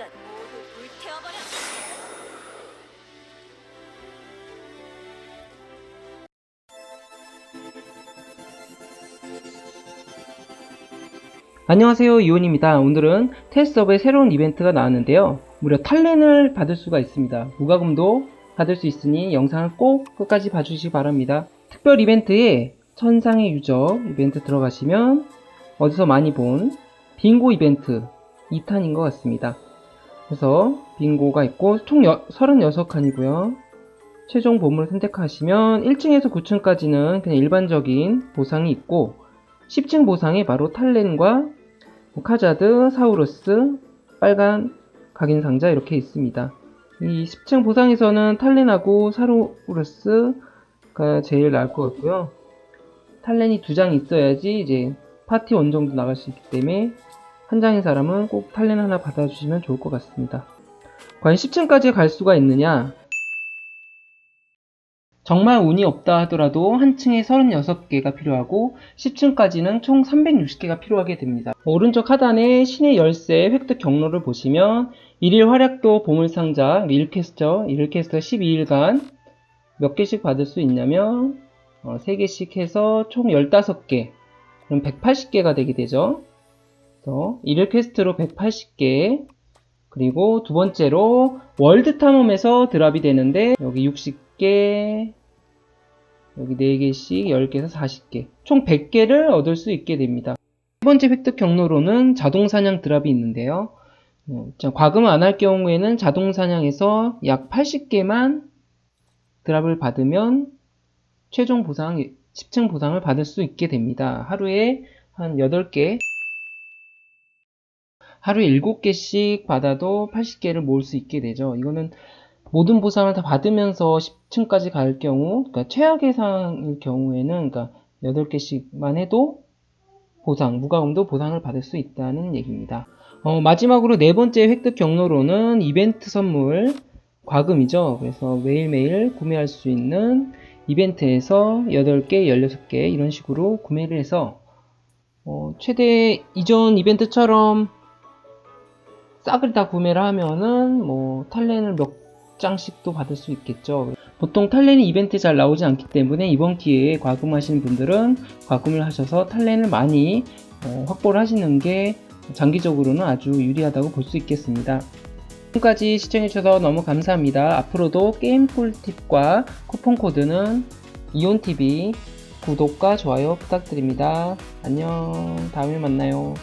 완전 모두 불태워버려. 안녕하세요 이온입니다. 오늘은 테스트업의 새로운 이벤트가 나왔는데요. 무려 탈렌을 받을 수가 있습니다. 무과금도 받을 수 있으니 영상을 꼭 끝까지 봐주시기 바랍니다. 특별 이벤트에 천상의 유적 이벤트 들어가시면 어디서 많이 본 빙고 이벤트 2탄인 것 같습니다 그래서 빙고가 있고 총 36칸이고요 최종 보물을 선택하시면 1층에서 9층까지는 그냥 일반적인 보상이 있고 10층 보상에 바로 탈렌과 뭐 카자드, 사우루스, 빨간 각인 상자 이렇게 있습니다. 이 10층 보상에서는 탈렌하고 사우루스가 제일 나을 것 같고요. 탈렌이 두 장 있어야지 이제 파티 원정도 나갈 수 있기 때문에 한 장인 사람은 꼭 탈렌 하나 받아주시면 좋을 것 같습니다. 과연 10층까지 갈 수가 있느냐? 정말 운이 없다 하더라도 한 층에 36개가 필요하고 10층까지는 총 360개가 필요하게 됩니다. 오른쪽 하단에 신의 열쇠 획득 경로를 보시면 1일 활약도 보물상자 1캐스터, 1캐스터 12일간 몇 개씩 받을 수 있냐면 어, 3개씩 해서 총 15개 그럼 180개가 되게 되죠. 그래서 1일 퀘스트로 180개. 그리고 두 번째로 월드 탐험에서 드랍이 되는데 여기 60개 여기 4개씩 10개에서 40개. 총 100개를 얻을 수 있게 됩니다. 세 번째 획득 경로로는 자동 사냥 드랍이 있는데요. 어, 자, 과금 안 할 경우에는 자동 사냥에서 약 80개만 드랍을 받으면 최종 보상 10층 보상을 받을 수 있게 됩니다. 하루에 한 8개 하루에 7개씩 받아도 80개를 모을 수 있게 되죠. 이거는 모든 보상을 다 받으면서 10층까지 갈 경우, 그러니까 최악의 상황일 경우에는 그러니까 8개씩만 해도 보상, 무과금도 보상을 받을 수 있다는 얘기입니다. 어, 마지막으로 네 번째 획득 경로로는 이벤트 선물, 과금이죠. 그래서 매일매일 구매할 수 있는 이벤트에서 8개, 16개 이런 식으로 구매를 해서 어, 최대 이전 이벤트처럼 싹을 다 구매를 하면은 뭐 탈렌을 몇 장씩도 받을 수 있겠죠. 보통 탈렌이 이벤트 잘 나오지 않기 때문에 이번 기회에 과금하시는 분들은 과금을 하셔서 탈렌을 많이 어, 확보를 하시는 게 장기적으로는 아주 유리하다고 볼 수 있겠습니다. 지금까지 시청해주셔서 너무 감사합니다. 앞으로도 게임 꿀팁과 쿠폰 코드는 이온TV 구독과 좋아요 부탁드립니다. 안녕. 다음에 만나요.